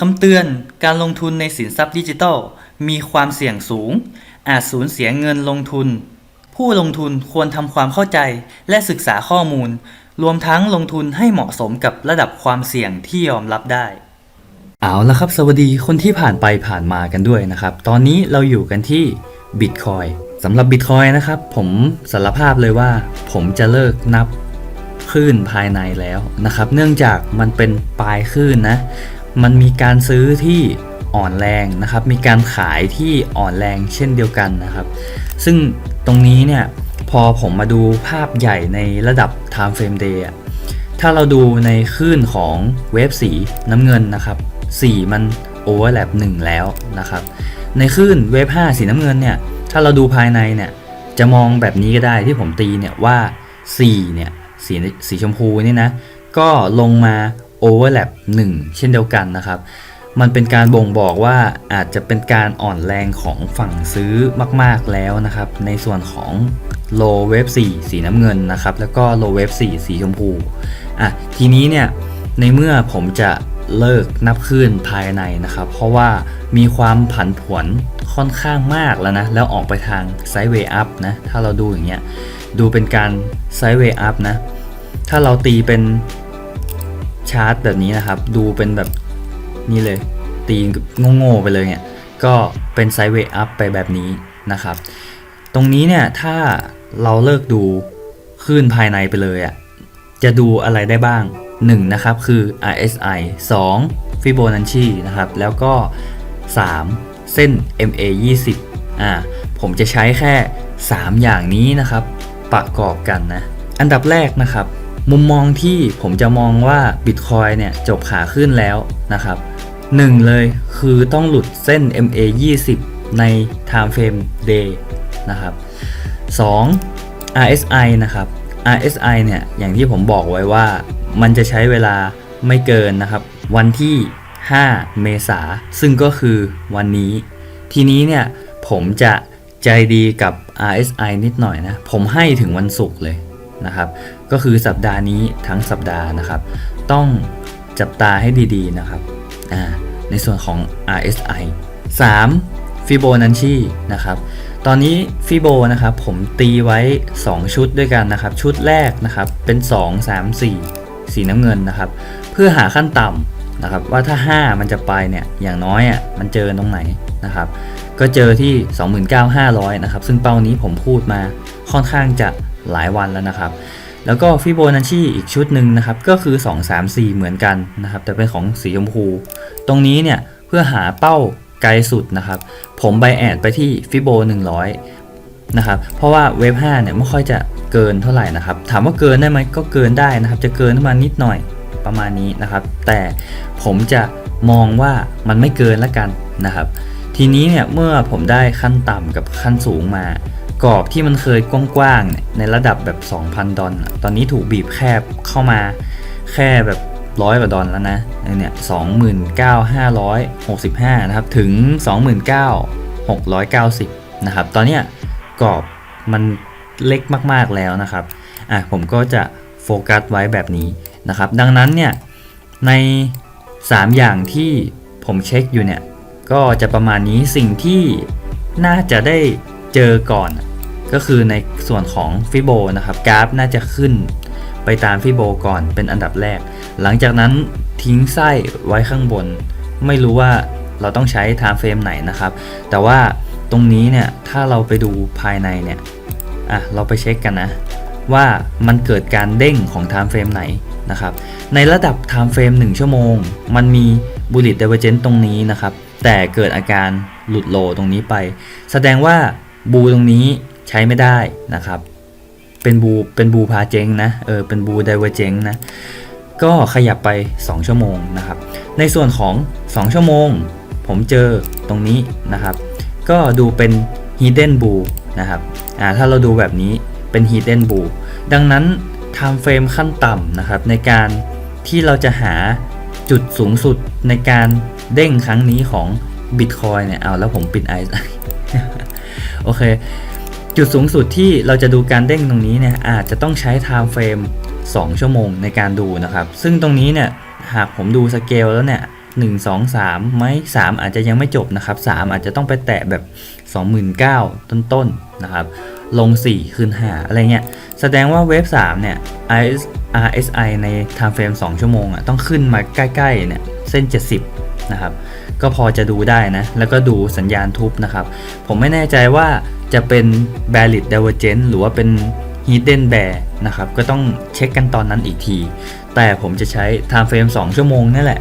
คำเตือนการลงทุนในสินทรัพย์ดิจิทัล มีความเสี่ยงสูง อาจสูญเสียเงินลงทุน ผู้ลงทุนควรทำความเข้าใจและศึกษาข้อมูล รวมทั้งลงทุนให้เหมาะสมกับระดับความเสี่ยงที่ยอมรับได้ เอาละครับ สวัสดีคนที่ผ่านไปผ่านมากันด้วยนะครับ ตอนนี้เราอยู่กันที่ Bitcoin สำหรับ Bitcoin นะครับ ผมสารภาพเลยว่า ผมจะเลิกนับคลื่นภายในแล้วนะครับ เนื่องจากมันเป็นปลายคลื่นนะ มันมีการซื้อที่อ่อนแรงนะครับ มีการขายที่อ่อนแรงเช่นเดียวกันนะครับ ซึ่งตรงนี้เนี่ยพอผมมาดูภาพใหญ่ในระดับ time frame day อะถ้าเราดูในคลื่นของเวฟสีน้ำเงินนะครับสีมัน overlap 1แล้วนะครับ ในคลื่นเวฟ5สีน้ำเงินเนี่ย ถ้าเราดูภายในเนี่ย จะมองแบบนี้ก็ได้ที่ผมตีเนี่ยว่า4เนี่ยสีสีชมพูนี่นะ ก็ลงมา overlap 1 เช่นเดียวกันนะครับ มันเป็นการบ่งบอกว่าอาจจะเป็นการอ่อนแรงของฝั่งซื้อมาก ๆแล้วนะครับ ในส่วนของ low wave 4 สีน้ำเงินนะครับ แล้วก็ low wave 4 สีชมพูอะทีนี้เนี่ยในเมื่อผมจะเลิกนับคลื่นภายในนะครับ เพราะว่ามีความผันผวนค่อนข้างมากแล้วนะ แล้วออกไปทางไซด์เวย์อัพนะ ถ้าเราดูอย่างเงี้ย ดูเป็นการไซด์เวย์อัพนะ ถ้าเราตีเป็น ชาร์ตแบบนี้นะครับ ดูเป็นแบบนี่เลย ตีโง่ๆไปเลยเนี่ย ก็เป็นไซด์เวย์อัพไปแบบนี้นะครับ ตรงนี้เนี่ยถ้าเราเลิกดูคลื่นภายในไปเลยอะ่ะ จะดูอะไรได้บ้าง 1 นะครับคือ RSI 2 Fibonacci นะครับ แล้วก็ 3 เส้น MA 20อ่าผมจะใช้แค่ 3 อย่างนี้นะครับ ประกอบกันนะ อันดับแรกนะครับ มุมมองที่ผมจะมองว่า Bitcoin เนี่ยจบขาขึ้นแล้วนะครับ1เลยคือต้องหลุดเส้น MA 20 ใน Time Frame Day นะครับ 2. RSI นะครับ RSI เนี่ยอย่างที่ผมบอกไว้ว่ามันจะใช้เวลาไม่เกินนะครับ วันที่ 5 เมษาซึ่งก็คือวันนี้ ทีนี้เนี่ยผมจะใจดีกับ RSI นิดหน่อยนะ ผมให้ถึงวันศุกร์เลย นะครับ ก็คือสัปดาห์นี้ทั้งสัปดาห์นะครับ ต้องจับตาให้ดีๆนะครับในส่วนของ RSI 3. Fibonacci นะครับตอนนี้ฟิโบนะครับผมตีไว้ 2 ชุดด้วยกันนะครับ ชุดแรกนะครับเป็น 2 3 4 สีน้ำเงินนะครับ เพื่อหาขั้นต่ำนะครับ ว่าถ้า 5 มันจะไปเนี่ยอย่างน้อยอะมันเจอตรงไหนนะครับ ก็เจอที่ 29,500 นะครับ ซึ่งเป้านี้ผมพูดมาค่อนข้างจะ หลายวันแล้วนะครับ แล้วก็ฟิโบนัชชีอีกชุดหนึ่งนะครับ ก็คือ 2 3 4 เหมือนกันนะครับ แต่เป็นของสีชมพู ตรงนี้เนี่ยเพื่อหาเป้าไกลสุดนะครับ ผมไบแอดไปที่ฟิโบ100 นะครับ เพราะว่าเวฟ5เนี่ยไม่ค่อยจะเกินเท่าไหร่นะครับ ถามว่าเกินได้ไหมก็เกินได้นะครับ จะเกินขึ้นมานิดหน่อยประมาณนี้นะครับ แต่ผมจะมองว่ามันไม่เกินละกันนะครับ ทีนี้เนี่ยเมื่อผมได้ขั้นต่ำกับขั้นสูงมา กรอบที่มันเคยกว้างๆในระดับแบบ 2,000 ดอลตอนนี้ถูกบีบแคบเข้ามาแค่แบบร้อยกว่าดอลแล้วนะเนี่ยสองหมื่นเก้าห้าร้อยหกสิบห้านะครับถึงสองหมื่นเก้าหกร้อยเก้าสิบนะครับตอนเนี้ยกรอบมันเล็กมากๆแล้วนะครับอะผมก็จะโฟกัสไว้แบบนี้นะครับ ดังนั้นเนี่ยใน 3 อย่างที่ผมเช็คอยู่เนี่ยก็จะประมาณนี้สิ่งที่น่าจะได้ เจอก่อน ก็คือในส่วนของฟิโบนะครับกราฟน่าจะขึ้นไปตามฟิโบก่อนเป็นอันดับแรก หลังจากนั้นทิ้งไส้ไว้ข้างบน ไม่รู้ว่าเราต้องใช้ time frame ไหนนะครับ แต่ว่าตรงนี้เนี่ยถ้าเราไปดูภายในเนี่ยอะเราไปเช็คกันนะว่ามันเกิดการเด้งของ time frame ไหนนะครับในระดับ time frame 1ชั่วโมง มันมี bullet divergence ตรงนี้นะครับ แต่เกิดอาการหลุดโลตรงนี้ไป แสดงว่า บูตรงนี้ใช้ไม่ได้นะครับ เป็นบูเป็นบูพาเจงนะเออเป็นบูไดเวอร์เจงนะก็ขยับไป 2 ชั่วโมงนะครับ ในส่วนของ 2 ชั่วโมง ผมเจอตรงนี้นะครับ ก็ดูเป็น hidden blue นะครับอ่าถ้าเราดูแบบนี้เป็น hidden blue ดังนั้น time frame ขั้นต่ำนะครับ ในการที่เราจะหาจุดสูงสุดในการเด้งครั้งนี้ของ Bitcoin เนี่ย เอาแล้วผมปิดไอ โอเค จุดสูงสุดที่เราจะดูการเด้งตรงนี้เนี่ยอาจจะต้องใช้ time frame 2 ชั่วโมงในการดูนะครับ ซึ่งตรงนี้เนี่ยหากผมดูสเกลแล้วเนี่ย1 2 3ไหม3อาจจะยังไม่จบนะครับ3อาจจะต้องไปแตะแบบ29,000ต้นๆนะครับ ลง 4 ขึ้น 5 อะไรเงี้ย แสดงว่าเวฟ3เนี่ย RS RSI ใน time frame 2 ชั่วโมงอะต้องขึ้นมาใกล้ๆเนี่ยเส้น 70 นะครับ ก็พอจะดูได้นะ แล้วก็ดูสัญญาณทุบนะครับ ผมไม่แน่ใจว่าจะเป็น valid divergence หรือว่าเป็น hidden bear นะครับ ก็ต้องเช็คกันตอนนั้นอีกที แต่ผมจะใช้ time frame 2 ชั่วโมงนั่นแหละ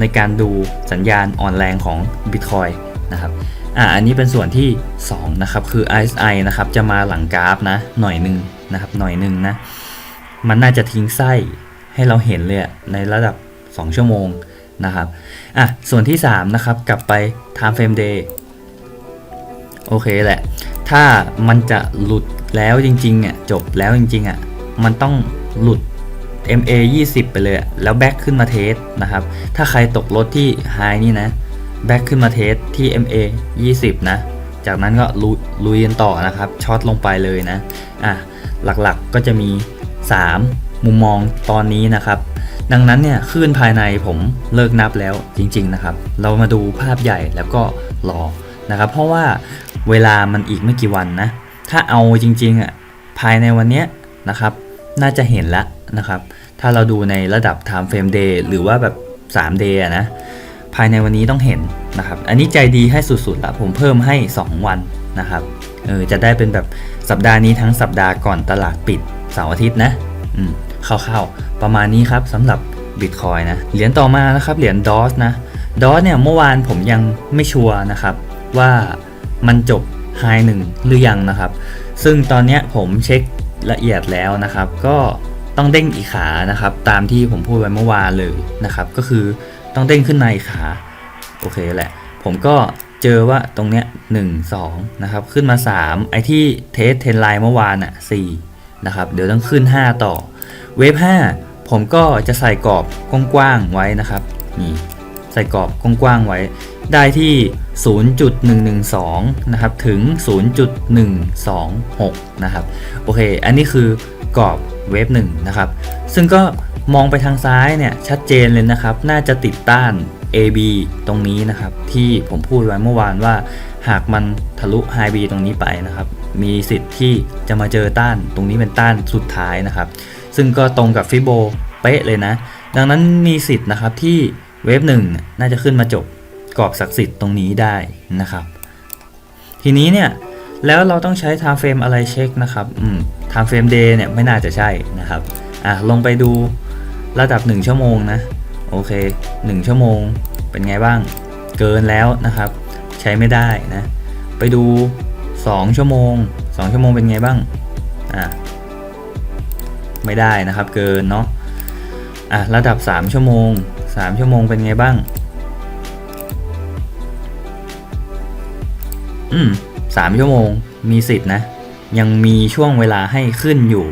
ในการดูสัญญาณอ่อนแรงของ Bitcoin นะครับอ่าอันนี้เป็นส่วนที่ 2 นะครับ คือ RSI นะครับ จะมาหลังกราฟนะ หน่อยหนึ่งนะครับ หน่อยหนึ่งนะ มันน่าจะทิ้งไส้ให้เราเห็นเลยในระดับ 2 ชั่วโมง นะครับอะส่วนที่ 3 นะครับ กลับไป time frame day โอเคแหละ ถ้ามันจะหลุดแล้วจริงๆอะจบแล้วจริงๆอะมันต้องหลุด MA 20 ไปเลยแล้วแบ็กขึ้นมาเทสนะครับ ถ้าใครตกรถที่ไฮนี่นะแบ็กขึ้นมาเทสที่ MA 20 นะ จากนั้นก็ลุยกันต่อนะครับช็อตลงไปเลยนะอะหลักๆก็จะมี 3 มุมมองตอนนี้นะครับ ดังนั้นเนี่ยคลื่นภายในผมเลิกนับแล้วจริง ๆนะครับ เรามาดูภาพใหญ่แล้วก็รอนะครับ เพราะว่าเวลามันอีกไม่กี่วันนะ ถ้าเอาจริงๆอะภายในวันเนี้ยนะครับ น่าจะเห็นละนะครับ ถ้าเราดูในระดับ time frame day หรือว่าแบบ3 day นะ ภายในวันนี้ต้องเห็นนะครับ อันนี้ใจดีให้สุดๆละผมเพิ่มให้ 2 วันนะครับ เออจะได้เป็นแบบสัปดาห์นี้ทั้งสัปดาห์ก่อนตลาดปิดเสาร์อาทิตย์นะ คร่าวๆประมาณนี้ครับสำหรับ Bitcoin นะ เหรียญต่อมานะครับเหรียญ DOS นะ DOS เนี่ยเมื่อวานผมยังไม่ชัวร์นะครับว่ามันจบไฮหนึ่งหรือยังนะครับ ซึ่งตอนนี้ผมเช็คละเอียดแล้วนะครับ ก็ต้องเด้งอีกขานะครับ ตามที่ผมพูดไว้เมื่อวานเลยนะครับ ก็คือต้องเด้งขึ้นมาอีกขาโอเคแหละ ผมก็เจอว่าตรงเนี้ย1 2นะครับ ขึ้นมา 3 ไอที่เทสเทนไลน์เมื่อวานอะ4 นะครับ เดี๋ยวต้องขึ้น 5 ต่อ เวฟ5ผมก็จะใส่กรอบกว้างๆไว้นะครับ นี่ใส่กรอบกว้างๆไว้ ได้ที่ 0.112 นะครับ ถึง 0.126 นะครับ โอเค อันนี้คือกรอบเวฟ1นะครับ ซึ่งก็มองไปทางซ้ายเนี่ยชัดเจนเลยนะครับ น่าจะติดต้าน AB ตรงนี้นะครับ ที่ผมพูดไว้เมื่อวานว่า หากมันทะลุ High B ตรงนี้ไปนะครับ มีสิทธิ์ที่จะมาเจอต้าน ตรงนี้เป็นต้านสุดท้ายนะครับ ซึ่งก็ตรงกับฟิโบเป๊ะเลยนะ ดังนั้นมีสิทธิ์นะครับที่เวฟหนึ่งน่าจะขึ้นมาจบกรอบศักดิ์สิทธิ์ตรงนี้ได้นะครับ ทีนี้เนี่ยแล้วเราต้องใช้ time frame อะไรเช็คนะครับอืม time frame day เนี่ยไม่น่าจะใช่นะครับอะลงไปดูระดับ 1 ชั่วโมงนะ โอเค 1 ชั่วโมงเป็นไงบ้าง เกินแล้วนะครับ ใช้ไม่ได้นะ ไปดู 2 ชั่วโมง 2 ชั่วโมงเป็นไงบ้างอะไม่ได้นะครับ เกินเนาะอะระดับ 3 ชั่วโมง 3 ชั่วโมงเป็นไงบ้าง อืมสามชั่วโมงมีสิทธิ์นะ ยังมีช่วงเวลาให้ขึ้นอยู่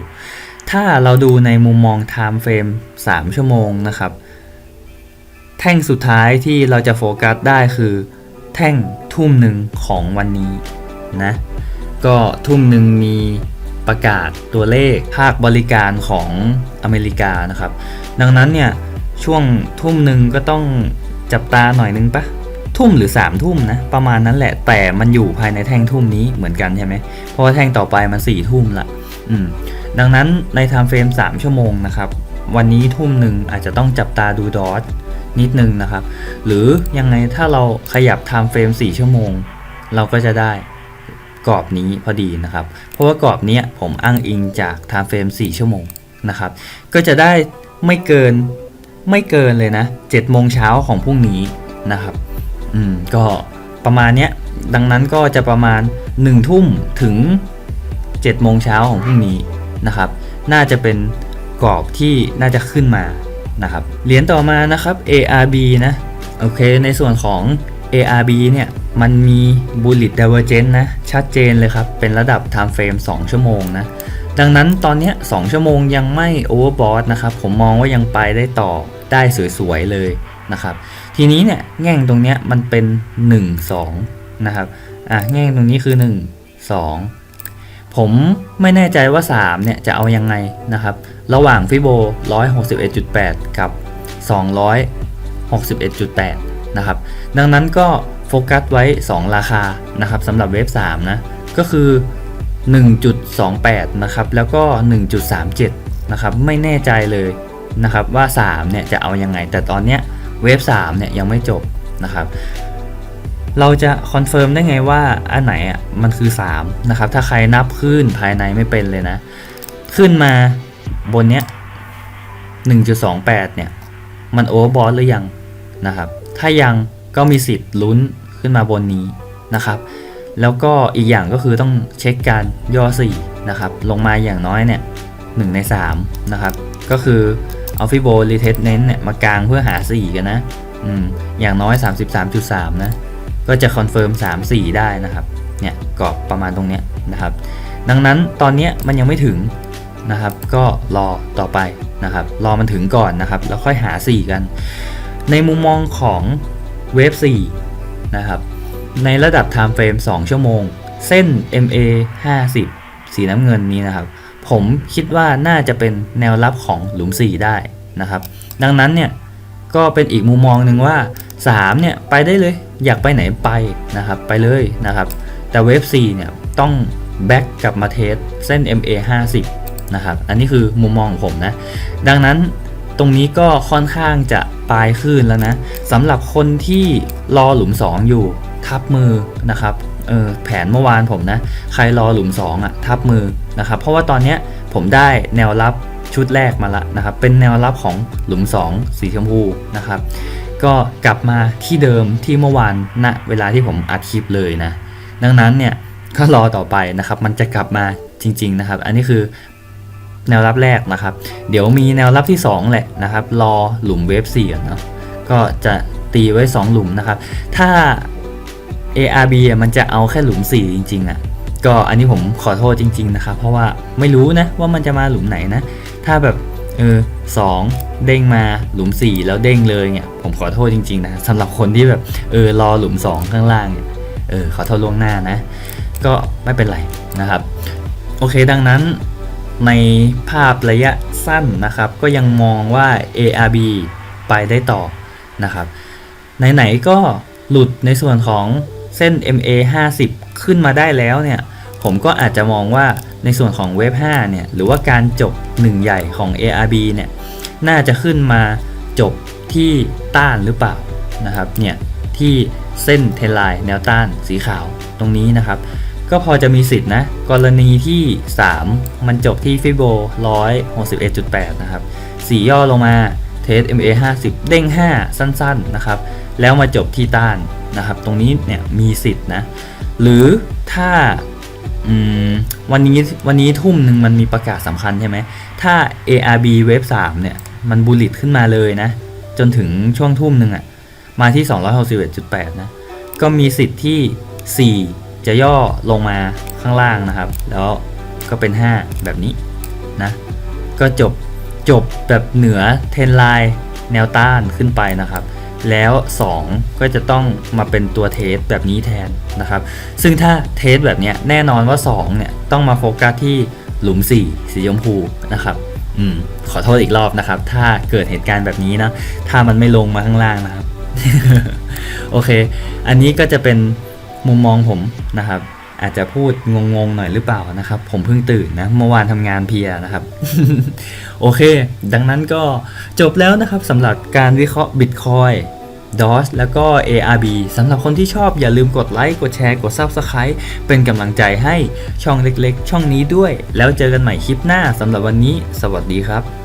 ถ้าเราดูในมุมมอง time frame 3 ชั่วโมงนะครับ แท่งสุดท้ายที่เราจะโฟกัสได้คือ แท่งทุ่มหนึ่งของวันนี้นะก็ทุ่มหนึ่งมีประกาศตัวเลขภาคบริการของอเมริกานะครับ ดังนั้นเนี่ยช่วงทุ่มหนึ่งก็ต้องจับตาหน่อยนึงปะทุ่มหรือ3ามทุ่มนะประมาณนั้นแหละแต่มันอยู่ภายในแท่งทุ่มนี้เหมือนกันใช่ไหมเพราะว่าแท่งต่อไปมัน4ี่ทุ่มละอืมดังนั้นในไทม์เฟรม3 ชั่วโมงนะครับ วันนี้ทุ่มหนึ่งอาจจะต้องจับตาดูดอท นิดนึงนะครับ หรือยังไงถ้าเราขยับไทม์เฟรม4ชั่วโมง เราก็จะได้กรอบนี้พอดีนะครับ เพราะว่ากรอบนี้ผมอ้างอิงจากไทม์เฟรม4ชั่วโมงนะครับ ก็จะได้ไม่เกินไม่เกินเลยนะ7โมงเช้าของพรุ่งนี้นะครับ อืม ก็ประมาณเนี้ย ดังนั้นก็จะประมาณ 1 ทุ่มถึง7โมงเช้าของพรุ่งนี้นะครับ น่าจะเป็นกรอบที่น่าจะขึ้นมา นะครับเหรียญต่อมานะครับ ARB นะโอเคในส่วนของ ARB เนี่ยมันมี bullet divergence นะชัดเจนเลยครับ เป็นระดับ time frame 2 ชั่วโมงนะดังนั้นตอนนี้2ชั่วโมงยังไม่ overbought นะครับผมมองว่ายังไปได้ต่อได้สวยๆเลยนะครับทีนี้เนี่ยแง่งตรงเนี้ยมันเป็น 1 2นะครับอะแง่งตรงนี้คือ 1 2 ผมไม่แน่ใจว่า 3 เนี่ย จะเอายังไงนะครับ ระหว่างฟิโบ 161.8 กับ 261.8 นะครับ ดังนั้นก็โฟกัสไว้ 2 ราคานะครับสำหรับเวฟ3นะ ก็คือ 1.28 นะครับ แล้วก็ 1.37 นะครับ ไม่แน่ใจเลยนะครับว่า 3 เนี่ย จะเอายังไง แต่ตอนเนี้ยเวฟ3เนี่ย ยังไม่จบนะครับ เราจะคอนเฟิร์มได้ไงว่าอันไหนอะมันคือ 3 นะครับ ถ้าใครนับขึ้นภายในไม่เป็นเลยนะ ขึ้นมาบนเนี้ย 1.28 เนี่ย มันโอเวอร์บอทหรือยังนะครับ ถ้ายังก็มีสิทธิ์ลุ้นขึ้นมาบนนี้นะครับ แล้วก็อีกอย่างก็คือต้องเช็คการย่อ4นะครับ ลงมาอย่างน้อยเนี่ย1ใน3นะครับ ก็คือเอาฟิโบรีเทสเน้นเนี่ยมากลางเพื่อหา 4 กันนะ อืม อย่างน้อย 33.3 นะ ก็จะคอนเฟิร์ม3 4 ได้นะครับ เนี่ยกรอบประมาณตรงเนี้ยนะครับ ดังนั้นตอนเนี้ยมันยังไม่ถึงนะครับ ก็รอต่อไปนะครับ รอมันถึงก่อนนะครับ แล้วค่อยหา 4 กัน ในมุมมองของเวฟ4นะครับ ในระดับ Time Frame 2 ชั่วโมง เส้น MA 50 สีน้ำเงินนี้นะครับ ผมคิดว่าน่าจะเป็นแนวรับของหลุม 4 ได้นะครับ ดังนั้นเนี่ยก็เป็นอีกมุมมองหนึ่งว่า 3เนี่ยไปได้เลยอยากไปไหนไปนะครับไปเลยนะครับ แต่เวฟ4เนี่ยต้องแบ็กกลับมาเทสเส้น MA 50นะครับอันนี้คือมุมมองของผมนะ ดังนั้นตรงนี้ก็ค่อนข้างจะปลายขึ้นแล้วนะสำหรับคนที่รอหลุม 2 อยู่ทับมือนะครับเออแผนเมื่อวานผมนะ ใครรอหลุม 2อะทับมือนะครับ เพราะว่าตอนเนี้ยผมได้แนวรับชุดแรกมาละนะครับ เป็นแนวรับของหลุม 2 สีชมพูนะครับ ก็กลับมาที่เดิมที่เมื่อวานณเวลาที่ผมอัดคลิปเลยนะ ดังนั้นเนี่ยก็รอต่อไปนะครับ มันจะกลับมาจริง ๆนะครับ อันนี้คือแนวรับแรกนะครับ เดี๋ยวมีแนวรับที่ 2 แหละนะครับ รอหลุมเวฟ4ก่นเนาะก็จะตีไว้ 2 หลุมนะครับ ถ้า ARB มันจะเอาแค่หลุม 4 จริงๆอะก็อันนี้ผมขอโทษจริง ๆ นะครับ เพราะว่าไม่รู้นะว่ามันจะมาหลุมไหนนะ ถ้าแบบ เออสองเด้งมาหลุม 4 แล้วเด้งเลยเนี่ยผมขอโทษจริงๆนะสำหรับคนที่แบบเออรอหลุม 2 ข้างล่างเนี่ยเออขอโทษล่วงหน้านะ ก็ไม่เป็นไรนะครับ โอเคดังนั้นในภาพระยะสั้นนะครับ ก็ยังมองว่า ARB ไปได้ต่อนะครับ ไหนๆก็หลุดในส่วนของเส้น MA 50 ขึ้นมาได้แล้วเนี่ย ผมก็อาจจะมองว่าในส่วนของเวฟ5เนี่ยหรือว่าการจบ 1 ใหญ่ของ ARB เนี่ยน่าจะขึ้นมาจบที่ต้านหรือเปล่านะครับเนี่ยที่เส้นเทนไลน์แนวต้านสีขาวตรงนี้นะครับ ก็พอจะมีสิทธินะ กรณีที่ 3 มันจบที่ฟิโบ161.8 นะครับสีย่อลงมาเทส MA 50 เด้ง 5 สั้นๆนะครับ แล้วมาจบที่ต้านนะครับ ตรงนี้เนี่ยมีสิทธินะ หรือถ้า อืมวันนี้วันนี้ทุ่มหนึ่งมันมีประกาศสำคัญใช่ไหม ถ้า ARB Wave 3เนี่ย มันบูลลิตขึ้นมาเลยนะ จนถึงช่วงทุ่มหนึ่งอะมาที่ 261.8 นะ ก็มีสิทธิ์ที่ 4 จะย่อลงมาข้างล่างนะครับ แล้วก็เป็น 5 แบบนี้นะ ก็จบจบแบบเหนือเทนไลน์แนวต้านขึ้นไปนะครับ แล้ว 2 ก็จะต้องมาเป็นตัวเทสแบบนี้แทนนะครับ ซึ่งถ้าเทสแบบเนี้ยแน่นอนว่า2เนี่ยต้องมาโฟกัสที่หลุม 4 สีชมพูนะครับอืมขอโทษอีกรอบนะครับ ถ้าเกิดเหตุการณ์แบบนี้นะ ถ้ามันไม่ลงมาข้างล่างนะครับ โอเค อันนี้ก็จะเป็นมุมมองผมนะครับ อาจจะพูดงงๆหน่อยหรือเปล่านะครับ ผมเพิ่งตื่นนะเมื่อวานทำงานเพียนะครับ โอเค ดังนั้นก็จบแล้วนะครับสำหรับการวิเคราะห์ Bitcoin DOS แล้วก็ ARB สำหรับคนที่ชอบอย่าลืมกดไลค์ กดแชร์ กด Subscribe เป็นกำลังใจให้ช่องเล็กๆ ช่องนี้ด้วย แล้วเจอกันใหม่คลิปหน้าสำหรับวันนี้ สวัสดีครับ